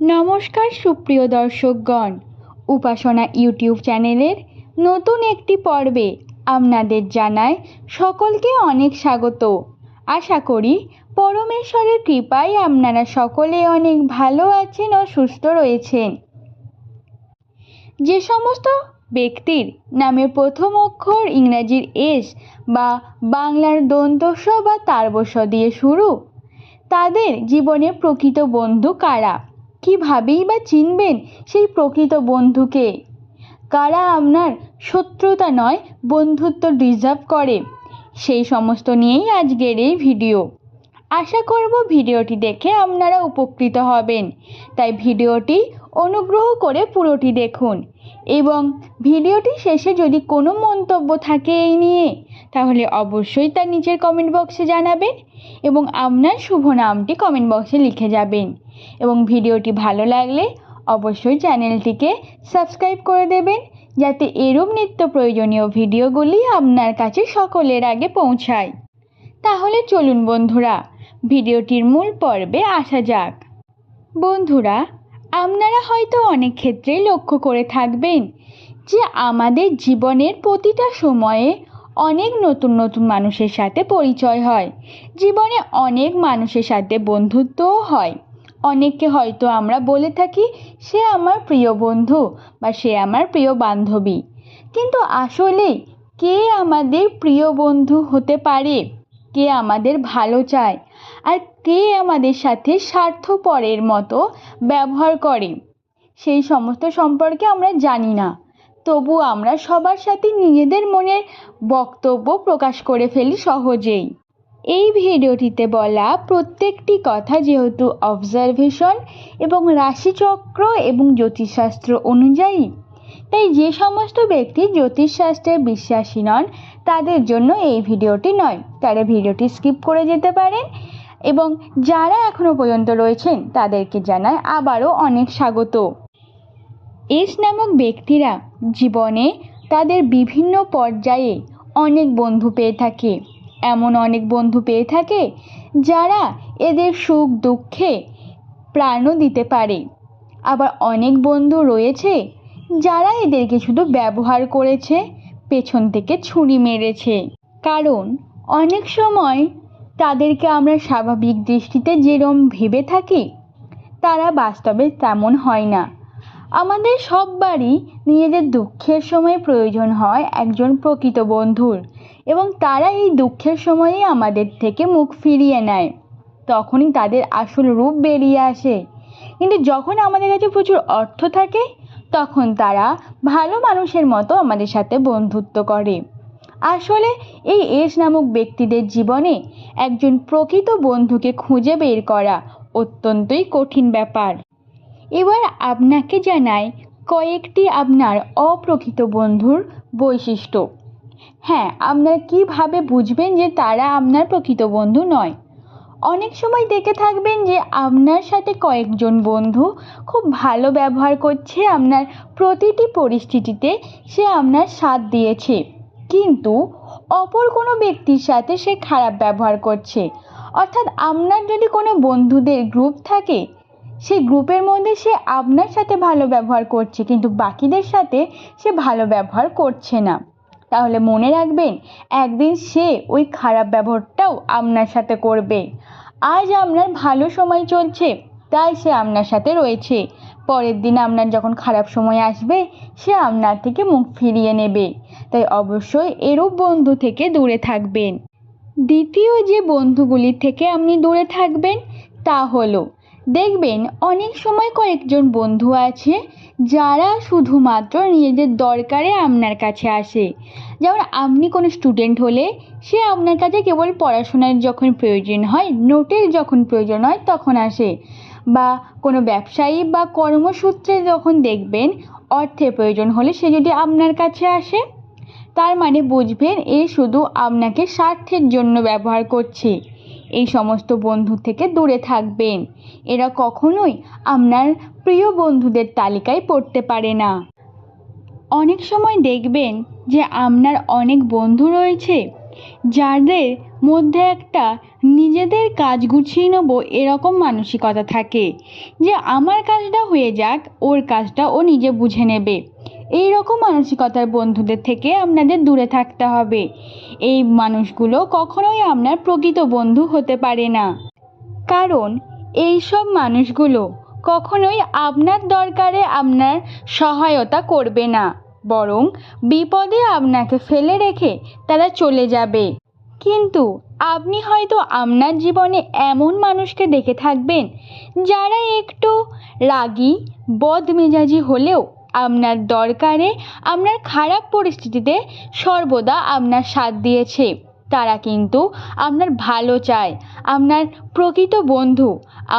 নমস্কার সুপ্রিয় দর্শকগণ। উপাসনা ইউটিউব চ্যানেলের নতুন একটি পর্বে আপনাদের জানায় সকলকে অনেক স্বাগত। আশা করি পরমেশ্বরের কৃপায় আপনারা সকলে অনেক ভালো আছেন ও সুস্থ রয়েছেন। যে সমস্ত ব্যক্তির নামে প্রথম অক্ষর ইংরাজির এস বা বাংলার দন্তস্ব বা তারবস্য দিয়ে শুরু, তাদের জীবনে প্রকৃত বন্ধু কারা? কীভাবেই বা চিনবেন সেই প্রকৃত বন্ধুকে? কারা আপনার শত্রুতা নয়, বন্ধুত্ব ডিজার্ভ করে? সেই সমস্ত নিয়েই আজকের এই ভিডিও। আশা করব ভিডিওটি দেখে আপনারা উপকৃত হবেন। তাই ভিডিওটি অনুগ্রহ করে পুরোটি দেখুন। এবং ভিডিওটি শেষে যদি কোনো মন্তব্য থাকে এই নিয়ে, তাহলে অবশ্যই তার নিচের কমেন্ট বক্সে জানাবেন এবং আপনার শুভ নামটি কমেন্ট বক্সে লিখে যাবেন। এবং ভিডিওটি ভালো লাগলে অবশ্যই চ্যানেলটিকে সাবস্ক্রাইব করে দেবেন, যাতে এরূপ নিত্য প্রয়োজনীয় ভিডিওগুলি আপনার কাছে সকলের আগে পৌঁছায়। তাহলে চলুন বন্ধুরা, ভিডিওটির মূল পর্বে আসা যাক। বন্ধুরা আপনারা হয়তো অনেক ক্ষেত্রেই লক্ষ্য করে থাকবেন যে আমাদের জীবনের প্রতিটা সময়ে অনেক নতুন নতুন মানুষের সাথে পরিচয় হয়। জীবনে অনেক মানুষের সাথে বন্ধুত্বও হয়। অনেককে হয়তো আমরা বলে থাকি, সে আমার প্রিয় বন্ধু বা সে আমার প্রিয় বান্ধবী। কিন্তু আসলে কে আমাদের প্রিয় বন্ধু হতে পারে? কে আমাদের ভালো চায়? আর কে আমাদের সাথে স্বার্থপরের মতো ব্যবহার করে? সেই সমস্ত সম্পর্কে আমরা জানি না। তবু আমরা সবার সাথে নিজেদের মনের বক্তব্য প্রকাশ করে ফেলি সহজেই। এই ভিডিওটিতে বলা প্রত্যেকটি কথা যেহেতু অবজারভেশন এবং রাশিচক্র এবং জ্যোতিষশাস্ত্র অনুযায়ী, তাই যে সমস্ত ব্যক্তি জ্যোতিষশাস্ত্রে বিশ্বাসী নন, তাদের জন্য এই ভিডিওটি নয়। তারা ভিডিওটি স্কিপ করে যেতে পারেন এবং যারা এখনও পর্যন্ত রয়েছেন, তাদেরকে জানায় আবারও অনেক স্বাগত। এস নামক ব্যক্তিরা জীবনে তাদের বিভিন্ন পর্যায়ে অনেক বন্ধু পেয়ে থাকে। এমন অনেক বন্ধু পেয়ে থাকে যারা এদের সুখ দুঃখে প্রাণও দিতে পারে। আবার অনেক বন্ধু রয়েছে যারা এদেরকে শুধু ব্যবহার করেছে, পেছন থেকে ছুরি মেরেছে। কারণ অনেক সময় তাদেরকে আমরা স্বাভাবিক দৃষ্টিতে যেরম ভেবে থাকি, তারা বাস্তবে তেমন হয় না। আমাদের সববারই নিজেদের দুঃখের সময় প্রয়োজন হয় একজন প্রকৃত বন্ধুর এবং তারা এই দুঃখের সময়েই আমাদের থেকে মুখ ফিরিয়ে নেয়। তখনই তাদের আসল রূপ বেরিয়ে আসে। কিন্তু যখন আমাদের কাছে প্রচুর অর্থ থাকে, তখন তারা ভালো মানুষের মতো আমাদের সাথে বন্ধুত্ব করে। আসলে এই এস নামক ব্যক্তিদের জীবনে একজন প্রকৃত বন্ধুকে খুঁজে বের করা অত্যন্তই কঠিন ব্যাপার। এবার আপনাকে জানাই কয়েকটি আপনার অপ্রকৃত বন্ধুর বৈশিষ্ট্য। হ্যাঁ আপনারা কীভাবে বুঝবেন যে তারা আপনার প্রকৃত বন্ধু নয়? অনেক সময় দেখে থাকবেন যে আপনার সাথে কয়েকজন বন্ধু খুব ভালো ব্যবহার করছে, আপনার প্রতিটি পরিস্থিতিতে সে আপনার সাথ দিয়েছে। কিন্তু অপর কোনো ব্যক্তির সাথে সে খারাপ ব্যবহার করছে। অর্থাৎ আপনার যদি কোনো বন্ধুদের গ্রুপ থাকে সেই গ্রুপের মধ্যে সে আপনার সাথে ভালো ব্যবহার করছে, কিন্তু বাকিদের সাথে সে ভালো ব্যবহার করছে না। তাহলে মনে রাখবেন, একদিন সে ওই খারাপ ব্যবহারটাও আপনার সাথে করবে। আজ আপনার ভালো সময় চলছে, তাই সে আপনার সাথে রয়েছে। পরের দিন আপনার যখন খারাপ সময় আসবে, সে আপনার থেকে মুখ ফিরিয়ে নেবে। তাই অবশ্যই এরূপ বন্ধু থেকে দূরে থাকবেন। দ্বিতীয় যে বন্ধুগুলির থেকে আপনি দূরে থাকবেন, তা হলো, দেখবেন অনেক সময় কয়েকজন বন্ধু আছে, যারা শুধুমাত্র নিজেদের দরকারে আপনার কাছে আসে। যেমন আপনি কোনো স্টুডেন্ট হলে, সে আপনার কাছে কেবল পড়াশোনার যখন প্রয়োজন হয়, নোটের যখন প্রয়োজন হয়, তখন আসে। বা কোনো ব্যবসায়ী বা কর্মসূত্রে যখন দেখবেন অর্থের প্রয়োজন হলে সে যদি আপনার কাছে আসে, তার মানে বুঝবেন এ শুধু আপনাকে স্বার্থের জন্য ব্যবহার করছে। এই সমস্ত বন্ধু থেকে দূরে থাকবেন। এরা কখনোই আপনার প্রিয় বন্ধুদের তালিকায় পড়তে পারে না। অনেক সময় দেখবেন যে আপনার অনেক বন্ধু রয়েছে যাদের মধ্যে একটা নিজেদের কাজ গুছিয়ে নেব এরকম মানসিকতা থাকে। যে আমার কাজটা হয়ে যাক, ওর কাজটা ও নিজে বুঝে নেবে। এই রকম মানসিকতার বন্ধুদের থেকে আপনাদের দূরে থাকতে হবে। এই মানুষগুলো কখনোই আপনার প্রকৃত বন্ধু হতে পারে না। কারণ এই সব মানুষগুলো কখনোই আপনার দরকারে আপনার সহায়তা করবে না। বরং বিপদে আপনাকে ফেলে রেখে তারা চলে যাবে। কিন্তু আপনি হয়তো আপনার জীবনে এমন মানুষকে দেখে থাকবেন যারা একটু রাগি, বদমেজাজি হলেও আপনার দরকারে আপনার খারাপ পরিস্থিতিতে সর্বদা আপনার সাথ দিয়েছে। তারা কিন্তু আপনার ভালো চায়, আপনার প্রকৃত বন্ধু।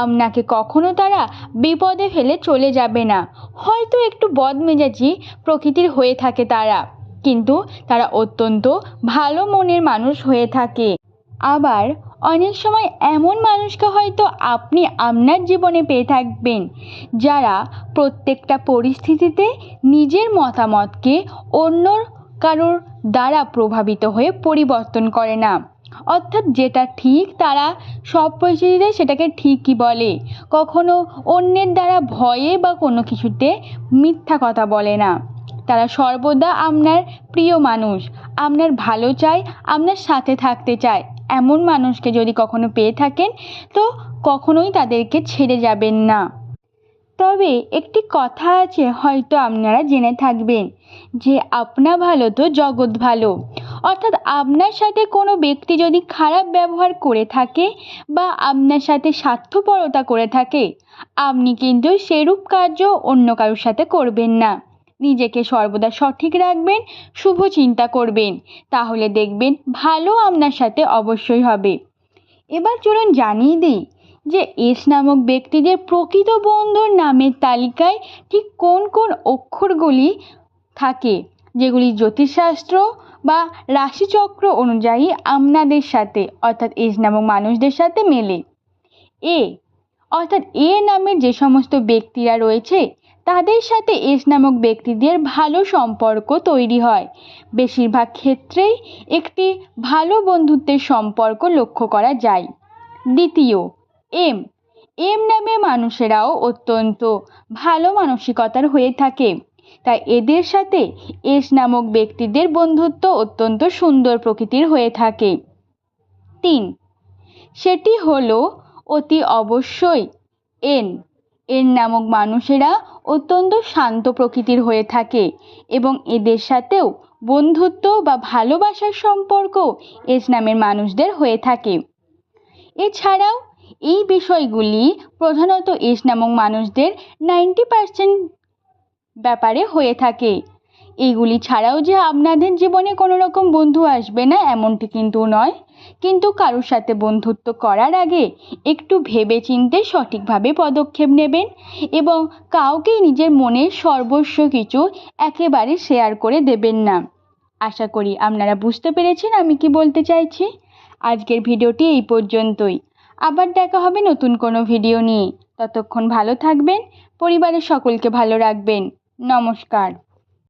আপনাকে কখনো তারা বিপদে ফেলে চলে যাবে না। হয়তো একটু বদমেজাজি প্রকৃতির হয়ে থাকে তারা, কিন্তু তারা অত্যন্ত ভালো মনের মানুষ হয়ে থাকে। আবার অনেক সময় এমন মানুষকে হয়তো আপনি আপনার জীবনে পেয়ে থাকবেন, যারা প্রত্যেকটা পরিস্থিতিতে নিজের মতামতকে অন্য কারোর দ্বারা প্রভাবিত হয়ে পরিবর্তন করে না। অর্থাৎ যেটা ঠিক, তারা সব পরিস্থিতিতে সেটাকে ঠিকই বলে। কখনো অন্যের দ্বারা ভয়ে বা কোনো কিছুতে মিথ্যা কথা বলে না। তারা সর্বদা আপনার প্রিয় মানুষ, আপনার ভালো চায়, আপনার সাথে থাকতে চায়। এমন মানুষকে যদি কখনো পেয়ে থাকেন, তো কখনোই তাদেরকে ছেড়ে যাবেন না। তবে একটি কথা আছে, হয়তো আপনারা জেনে থাকবেন যে আপনা ভালো তো জগৎ ভালো। অর্থাৎ আপনার সাথে কোনো ব্যক্তি যদি খারাপ ব্যবহার করে থাকে বা আপনার সাথে স্বার্থপরতা করে থাকে, আপনি কিন্তু সেরূপ কার্য অন্য কারোর সাথে করবেন না। নিজেকে সর্বদা সঠিক রাখবেন, শুভ চিন্তা করবেন, তাহলে দেখবেন ভালো আপনার সাথে অবশ্যই হবে। এবার চলুন জানিয়ে দিই যে এস নামক ব্যক্তিদের প্রকৃত বন্ধুর নামের তালিকায় ঠিক কোন কোন অক্ষরগুলি থাকে? যেগুলি জ্যোতিষশাস্ত্র বা রাশিচক্র অনুযায়ী আপনাদের সাথে, অর্থাৎ এস নামক মানুষদের সাথে মেলে। এ, অর্থাৎ এ নামের যে সমস্ত ব্যক্তিরা রয়েছে, তাদের সাথে এস নামক ব্যক্তিদের ভালো সম্পর্ক তৈরি হয়। বেশিরভাগ ক্ষেত্রেই একটি ভালো বন্ধুত্বের সম্পর্ক লক্ষ্য করা যায়। দ্বিতীয় এম। এম নামের মানুষেরাও অত্যন্ত ভালো মানসিকতার হয়ে থাকে। তাই এদের সাথে এস নামক ব্যক্তিদের বন্ধুত্ব অত্যন্ত সুন্দর প্রকৃতির হয়ে থাকে। তিন। সেটি হলো অতি অবশ্যই এন। এন নামক মানুষেরা অত্যন্ত শান্ত প্রকৃতির হয়ে থাকে এবং এদের সাথেও বন্ধুত্ব বা ভালোবাসার সম্পর্ক এস নামের মানুষদের হয়ে থাকে। এছাড়াও এই বিষয়গুলি প্রধানত এস নামক মানুষদের নাইনটি পার্সেন্ট ব্যাপারে হয়ে থাকে। এইগুলি ছাড়াও যে আপনাদের জীবনে কোনো রকম বন্ধু আসবে না এমনটি কিন্তু নয়। কিন্তু কারোর সাথে বন্ধুত্ব করার আগে একটু ভেবে চিনতে সঠিকভাবে পদক্ষেপ নেবেন এবং কাউকে নিজের মনের সর্বস্ব কিছু একেবারে শেয়ার করে দেবেন না। আশা করি আপনারা বুঝতে পেরেছেন আমি কি বলতে চাইছি। আজকের ভিডিওটি এই পর্যন্তই। আবার দেখা হবে নতুন কোনো ভিডিও নিয়ে। ততক্ষণ ভালো থাকবেন, পরিবারের সকলকে ভালো রাখবেন। নমস্কার।